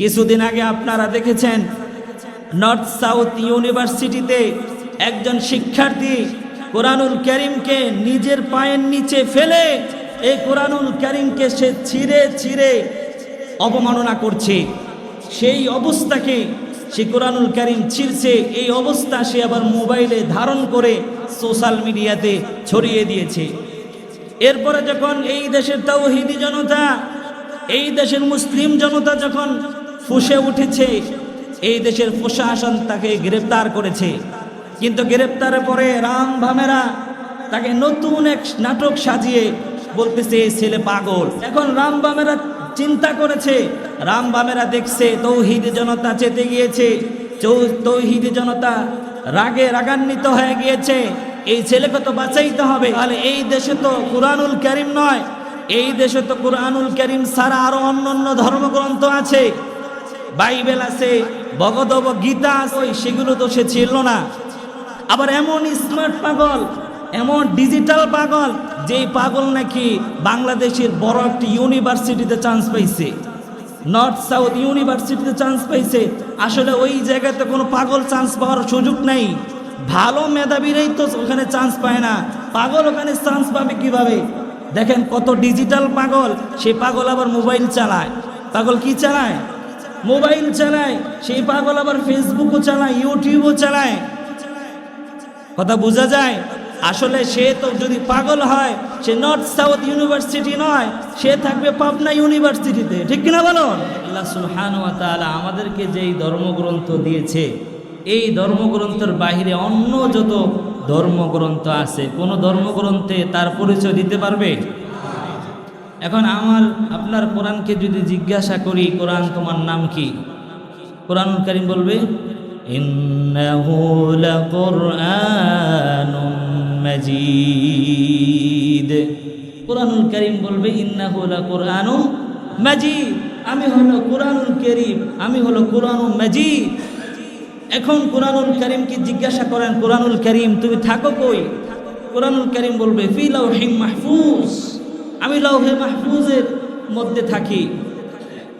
কিছুদিন আগে আপনারা দেখেছেন নর্থ সাউথ ইউনিভার্সিটিতে একজন শিক্ষার্থী কোরআনুল করিমকে নিজের পায়ের নিচে ফেলে এই কোরআনুল করিমকে সে ছিঁড়ে ছিঁড়ে অবমাননা করছে। সেই অবস্থাকে সে কোরআনুল করিম ছিঁড়ছে, এই অবস্থা সে আবার মোবাইলে ধারণ করে সোশ্যাল মিডিয়াতে ছড়িয়ে দিয়েছে। এরপরে যখন এই দেশের তাওহিদি জনতা, এই দেশের মুসলিম জনতা যখন ফুসে উঠেছে। এই দেশের প্রশাসন তাকে গ্রেপ্তার করেছে। কিন্তু গ্রেপ্তারের পরে রাম ভামেরা তাকে নতুন এক নাটক সাজিয়ে বলতেছে এই ছেলে পাগল। এখন রাম বামেরা চিন্তা করেছে। রাম বামেরা দেখছে, তৌহিদ জনতা চেতে গিয়েছে। তৌহিদ জনতা রাগে রাগান্বিত হয়ে গিয়েছে। এই ছেলেকে তো বাঁচাইতে হবে। তাহলে এই দেশে তো কোরআনুল করিম নয়। এই দেশে তো কোরআনুল করিম ছাড়া আরও অন্য অন্য ধর্মগ্রন্থ আছে। বাইবেল আছে, ভগদব গীতা আছে, সেগুলো তো সে ছিল না। আবার এমন স্মার্ট পাগল, এমন ডিজিটাল পাগল, যেই পাগল নাকি বাংলাদেশের বড় একটি ইউনিভার্সিটিতে চান্স পাইছে। নর্থ সাউথ ইউনিভার্সিটিতে চান্স পাইছে। আসলে ওই জায়গাতে কোনো পাগল চান্স পাওয়ার সুযোগ নেই। ভালো মেধাবীরাই তো ওখানে চান্স পায় না। পাগল ওখানে চান্স পাবে কীভাবে? দেখেন কত ডিজিটাল পাগল, সে পাগল আবার মোবাইল চালায়। পাগল কি চালায়? মোবাইল চালায়, সেই পাগল আবার ফেসবুকও চালায় ইউটিউবও চালায়। কথা বোঝা যায়? আসলে সে তো যদি পাগল হয়, সে নর্থ সাউথ ইউনিভার্সিটি নয়, সে থাকবে পাবনা ইউনিভার্সিটিতে ঠিক কিনা বলুন আল্লাহ তাআলা আমাদেরকে যেই ধর্মগ্রন্থ দিয়েছে, এই ধর্মগ্রন্থের বাইরে অন্য যত ধর্মগ্রন্থ আছে, কোন ধর্মগ্রন্থে তার পরিচয় দিতে পারবে? এখন আমার, আপনার কোরআনকে যদি জিজ্ঞাসা করি, কোরআন তোমার নাম কি? কোরআন করিম বলবে মাজিদ। কোরআনুল করিম বলবে, ইন্নাহু লাকুরআনুম মাজিদ। আমি হলো কোরআনুল করিম, আমি হলো কোরআনুল মাজিদ। এখন কোরআনুল করিমকে জিজ্ঞাসা করেন, কোরআনুল করিম, তুমি থাকো কই? কোরআনুল করিম বলবে, ফি লাউহিম মাহফুজ। আমি লাউহে মাহফুজের মধ্যে থাকি।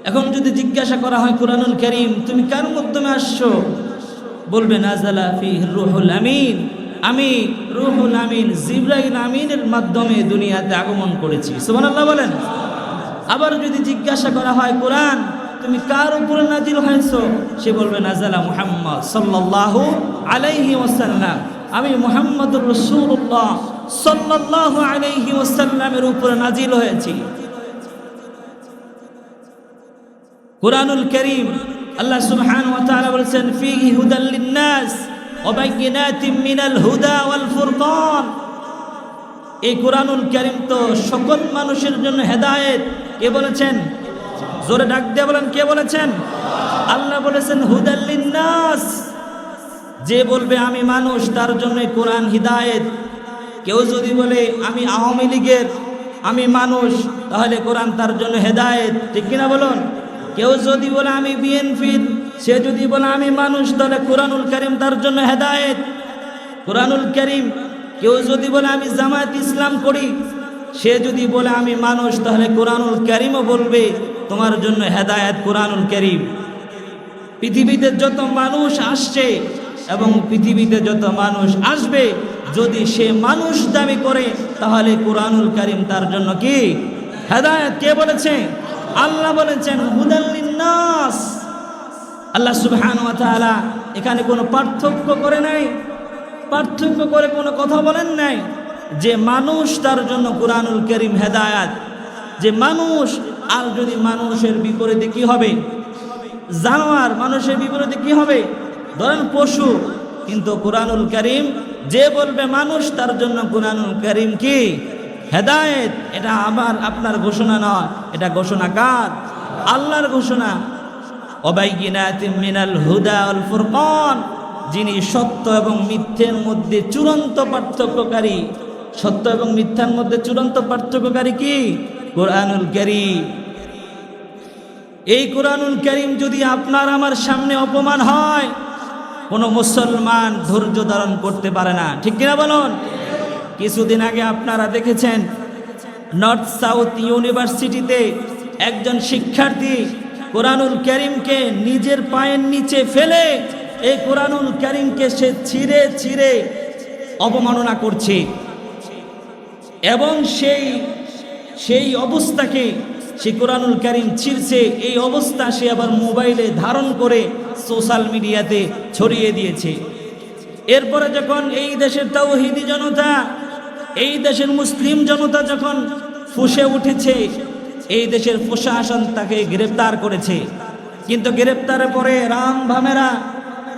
এখন যদি জিজ্ঞাসা করা হয় কোরআনুল করিম, তুমি কার মাধ্যমে আসছো? বলবে নাজালা ফি রুহুল আমিন। আমি রুহুল আমিন, জিব্রাইল আমিনের মাধ্যমে দুনিয়াতে আগমন করেছি। সুবহানাল্লাহ বলেন। আবার যদি জিজ্ঞাসা করা হয় কোরআন, তুমি কার উপরে নাজিল হয়েছো? সে বলবে নাজালা মুহাম্মদ সাল্লাল্লাহু আলাইহি ওয়াসাল্লাম। আমি মুহাম্মদুর রাসূলুল্লাহ। সাল্লাল্লাহু আলাইহি ওয়াসাল্লামের উপরে নাজিল হয়েছি। কোরআনুল করিম আল্লাহ সুবহানাহু ওয়া তাআলা বলেছেন, ফীহি হুদাল লিন-নাস ওয়া বাইয়িনাতিম মিনাল হুদা ওয়াল ফুরকান। এই কোরআনুল করিম তো সকল মানুষের জন্য হেদায়েত। কে বলেছেন? জোরে ডাক দিয়ে বলেন, কে বলেছেন? আল্লাহ বলেছেন, হুদাল লিন-নাস। যে বলবে, আমি মানুষ, তার জন্য কোরআন হিদায়েত। কেউ যদি বলে, আমি আওয়ামী লীগের, আমি মানুষ, তাহলে কোরআন তার জন্য হেদায়েত। ঠিক কিনা বলুন? কেউ যদি বলে, আমি বিএনপির সে যদি বলে, আমি মানুষ, তাহলে কোরআনুল করিম তার জন্য হেদায়েত। কোরআনুল করিম, কেউ যদি বলে, আমি জামায়াত ইসলাম করি, সে যদি বলে, আমি মানুষ, তাহলে কোরআনুল করিমও বলবে, তোমার জন্য হেদায়েত কোরআনুল করিম। পৃথিবীতে যত মানুষ আসছে এবং পৃথিবীতে যত মানুষ আসবে যদি সে মানুষ দাবি করে, তাহলে কোরআনুল করিম তার জন্য কি? হেদায়েত কে বলেছে? আল্লাহ বলেছেন হুদাল্লিন্নাস আল্লাহ তাআলা এখানে কোনো পার্থক্য করে নাই। পার্থক্য করে কোনো কথা বলেন নাই। যে মানুষ তার জন্য কোরআনুল করিম হেদায়াত। যে মানুষ, আর যদি মানুষের বিপরীতে কি হবে? জানোয়ার মানুষের বিপরীতে কি হবে? ধরেন পশু, কিন্তু কোরআনুল করিম যে বলবে মানুষ, তার জন্য কোরআনুল করিম কি? হেদায়েত, এটা আমার আপনার ঘোষণা নয়, এটা ঘোষণা কার? আল্লাহর ঘোষণা। মিনাল হুদা আল ফুরকান, যিনি সত্য এবং মিথ্যের মধ্যে চূড়ান্ত পার্থক্যকারী। সত্য এবং মিথ্যার মধ্যে চূড়ান্ত পার্থক্যকারী কি? কোরআনুল করিম। এই কোরআনুল করিম যদি আপনার আমার সামনে অপমান হয় কোনো মুসলমান ধৈর্য ধারণ করতে পারে না। ঠিক কিনা বলুন? কিছুদিন আগে আপনারা দেখেছেন নর্থ সাউথ ইউনিভার্সিটিতে একজন শিক্ষার্থী কোরআনুল করিমকে নিজের পায়ের নিচে ফেলে এই কোরআনুল করিমকে সে ছিঁড়ে ছিঁড়ে অবমাননা করছে। এবং সেই সেই অবস্থাকে সে কোরআনুল করিম ছিঁড়ছে, এই অবস্থা সে আবার মোবাইলে ধারণ করে সোশ্যাল মিডিয়াতে ছড়িয়ে দিয়েছে। এরপরে যখন এই দেশের তাওহিদি জনতা, এই দেশের মুসলিম জনতা যখন ফুসে উঠেছে, এই দেশের প্রশাসন তাকে গ্রেপ্তার করেছে। কিন্তু গ্রেপ্তারের পরে রাম ভামেরা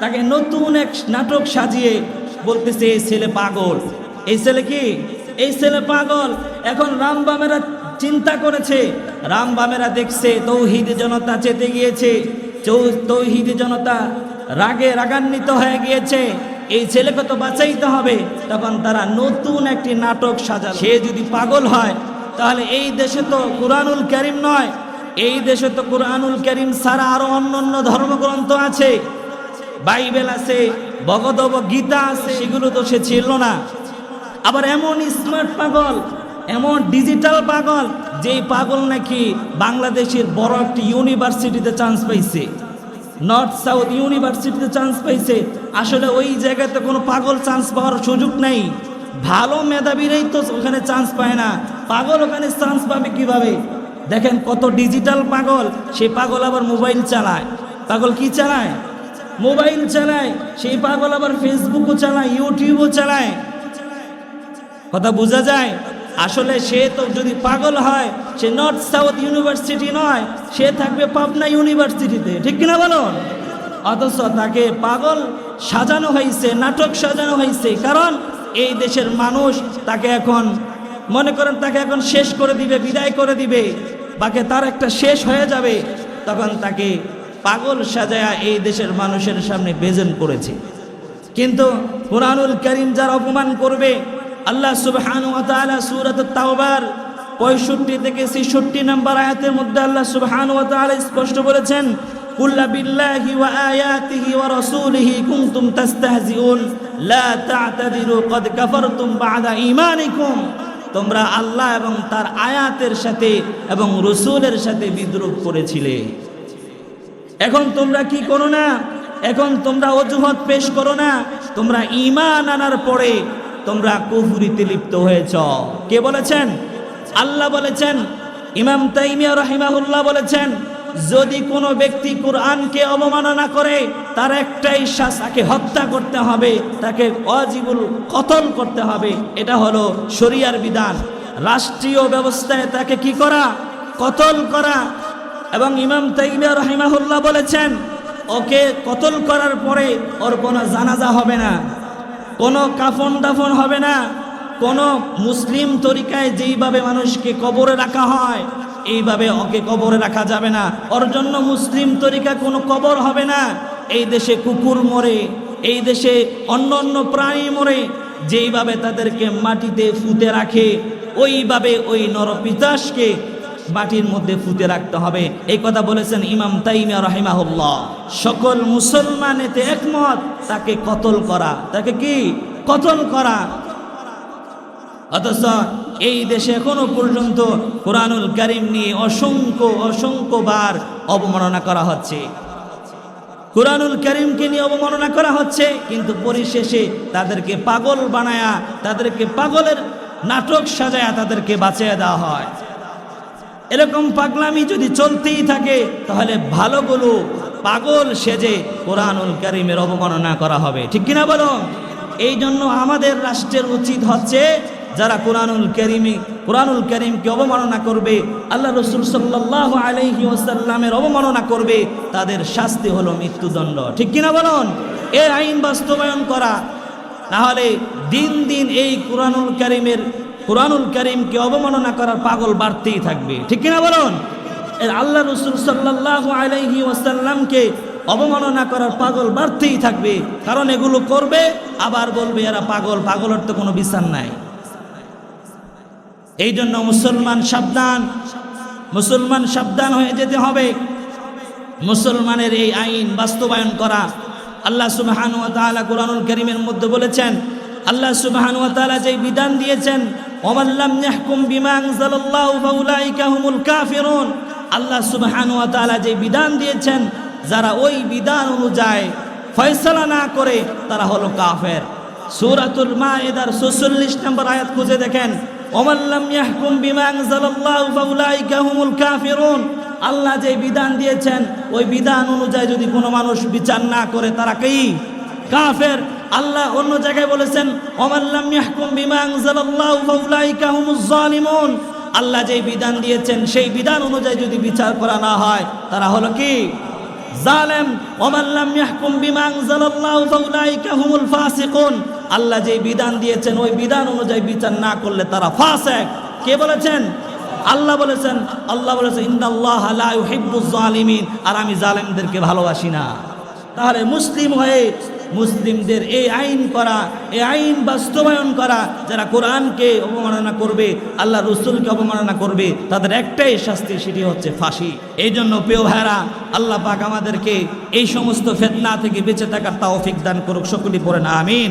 তাকে নতুন এক নাটক সাজিয়ে বলতেছে, এই ছেলে পাগল। এই ছেলে কি? এই ছেলে পাগল। এখন রাম ভামেরা চিন্তা করেছে রাম বামেরা দেখছে, তৌহিদ জনতা চেতে গিয়েছে। তৌহিদ জনতা রাগে রাগান্বিত হয়ে গিয়েছে। এই ছেলেকে তো বাঁচাইতে হবে। তখন তারা নতুন একটি নাটক সাজা সে যদি পাগল হয়, তাহলে এই দেশে তো কোরআনুল করিম নয়। এই দেশে তো কোরআনুল করিম ছাড়া আরও অন্য অন্য ধর্মগ্রন্থ আছে। বাইবেল আছে, ভগদব গীতা আছে, সেগুলো তো সে ছিল না। আবার এমন স্মার্ট পাগল, এমন ডিজিটাল পাগল যেই পাগল নাকি বাংলাদেশের বড় একটি ইউনিভার্সিটিতে চান্স পাইছে নর্থ সাউথ ইউনিভার্সিটিতে চান্স পাইছে, আসলে ওই জায়গাতে কোনো পাগল চান্স পাওয়ার সুযোগ নেই। ভালো মেধাবীরাই তো ওখানে চান্স পায় না। পাগল ওখানে চান্স পাবে কীভাবে? দেখেন কত ডিজিটাল পাগল, সেই পাগল আবার মোবাইল চালায়। পাগল কি চালায়? মোবাইল চালায়, সেই পাগল আবার ফেসবুকও চালায় ইউটিউবও চালায়। কথা বোঝা যায়? আসলে সে তো যদি পাগল হয়, সে নর্থ সাউথ ইউনিভার্সিটি নয়, সে থাকবে পাবনা ইউনিভার্সিটিতে ঠিক কিনা বলুন? অথচ তাকে পাগল সাজানো হয়েছে, নাটক সাজানো হয়েছে, কারণ এই দেশের মানুষ তাকে এখন, মনে করেন তাকে এখন শেষ করে দিবে, বিদায় করে দিবে। বাকি তার একটা শেষ হয়ে যাবে, তখন তাকে পাগল সাজায়া এই দেশের মানুষের সামনে বেজন করেছে কিন্তু কোরআনুল করিম যার অপমান করবে আল্লাহ সুবহান সূরাত 65 থেকে 66 নম্বর আয়াতের মধ্যে আল্লাহ সুবহান তাআলা স্পষ্ট বলেছেন কুল্লা ওয়া কদ বা'দা তোমরা আল্লাহ এবং তার আয়াতের সাথে এবং রসুলের সাথে বিদ্রোহ করেছিলে। এখন তোমরা কি করো না? এখন তোমরা অজুহাত পেশ করো না? তোমরা ইমান আনার পরে তোমরা কুফুরিতে লিপ্ত হয়েছ। কে বলেছেন? আল্লাহ বলেছেন, ইমাম তাইমিয়া রহিমাহুল্লাহ বলেছেন, যদি কোনো ব্যক্তি কোরআনকে অবমাননা করে, তার একটাই তাকে হত্যা করতে হবে, তাকে অজীবুল কতল করতে হবে, এটা হলো শরিয়ার বিধান। রাষ্ট্রীয় ব্যবস্থায় তাকে কি করা? কতল করা। এবং ইমাম তাইমিয়া রহিমাহুল্লাহ বলেছেন, ওকে কতল করার পরে ওর কোনো জানাজা হবে না। কোনো কাফন দাফন হবে না। কোনো মুসলিম তরিকায় যেইভাবে মানুষকে কবরে রাখা হয়, এইভাবে ওকে কবরে রাখা যাবে না। ওর জন্য মুসলিম তরিকা কোনো কবর হবে না। এই দেশে কুকুর মরে, এই দেশে অন্য অন্য প্রাণী মরে, যেইভাবে তাদেরকে মাটিতে ফুতে রাখে, ওইভাবে ওই নরপিতাসকে মাটির মধ্যে ফুতে রাখতে হবে। এই কথা বলেছেন ইমাম তাইমিয়া রাহিমাহুল্লাহ। সকল মুসলমান এতে একমত, তাকে কতল করা, তাকে কি? কতল করা। অথচ এই দেশে এখনও পর্যন্ত কোরআনুল করিম নিয়ে অসংখ্য অসংখ্য বার অবমাননা করা হচ্ছে। কোরআনুল করিমকে নিয়ে অবমাননা করা হচ্ছে, কিন্তু পরিশেষে তাদেরকে পাগল বানায়া, তাদেরকে পাগলের নাটক সাজায়া তাদেরকে বাঁচিয়ে দেওয়া হয়। এরকম পাগলামি যদি চলতেই থাকে, তাহলে ভালোগুলো পাগল সেজে কোরআনুল করিমের অবমাননা করা হবে। ঠিক কিনা বলো? এই জন্য আমাদের রাষ্ট্রের উচিত হচ্ছে, যারা কোরআনুল করিমি, কোরআনুল করিমকে অবমাননা করবে, আল্লাহ রসুল সাল্লাহ আলহি ওসাল্লামের অবমাননা করবে, তাদের শাস্তি হলো মৃত্যুদণ্ড। ঠিক কিনা বলুন? এর আইন বাস্তবায়ন করা তাহলে দিন দিন এই কোরআনুল করিমের কোরআনুল করিমকে অবমাননা করার পাগল বাড়তেই থাকবে। ঠিক কিনা বলুন? আল্লাহ রসুল সাল্লাহ আলাইহি ওয়াসাল্লামকে অবমাননা করার পাগল বাড়তেই থাকবে। কারণ এগুলো করবে, আবার বলবে, এরা পাগল, পাগলের তো কোনো বিচার নাই। এই জন্য মুসলমান সাবধান মুসলমান সাবধান হয়ে যেতে হবে। মুসলমানের এই আইন বাস্তবায়ন করা। আল্লাহ সুবহান ওয়া তাআলা কোরআনুল করিমের মধ্যে বলেছেন, আল্লাহ সুবহান ওয়া তাআলা যে বিধান দিয়েছেন ওমাল্লাম ইয়াহকুম বিমা আনজালাল্লাহু ফাউলাইকা হুমুল কাফিরুন। আল্লাহ সুবহানাহু ওয়া তাআলা যে বিধান দিয়েছেন, যারা ওই বিধান অনুযায়ী ফয়সালা না করে, তারা হলো কাফের। সূরাতুল মাইদার 46 নম্বর আয়াত খুঁজে দেখেন ওমাল্লাম ইয়াহকুম বিমা আনজালাল্লাহু ফাউলাইকা হুমুল কাফিরুন। আল্লাহ যে বিধান দিয়েছেন, ওই বিধান অনুযায়ী যদি কোনো মানুষ বিচার না করে, তারা কি? কাফের। আল্লাহ অন্য জায়গায় বলেছেন ওমাল্লাম ইয়াহকুম বিমা আনজালাল্লাহু ফাউলাইকা হুমুজ জালিমুন। আল্লাহ যে বিধান দিয়েছেন, সেই বিধান অনুযায়ী যদি বিচার করা না হয়, তারা হলো কি? জালেম। ওমাল্লাম ইয়াহকুম বিমা আনজালাল্লাহু ফাউলাইকা হুমুল ফাসিকুন। আল্লাহ যে বিধান দিয়েছেন, ওই বিধান অনুযায়ী বিচার না করলে তারা ফাসিক। কে বলেছেন? আল্লাহ বলেছেন আল্লাহ বলেছেন, ইন্নাল্লাহ লা ইউহিব্বুজ জালিমিন। আর আমি জালেমদেরকে ভালোবাসি না। তাহলে মুসলিম হয়ে মুসলিমদের এই আইন করা এ আইন বাস্তবায়ন করা, যারা কোরআনকে অবমাননা করবে আল্লাহ রসুলকে অবমাননা করবে, তাদের একটাই শাস্তি সেটি হচ্ছে ফাঁসি। এই জন্য পেও ভাইরা আল্লাহ পাক আমাদেরকে এই সমস্ত ফেতনা থেকে বেঁচে থাকার তাওফিক দান করুক, সকলেই পড়েন আমিন।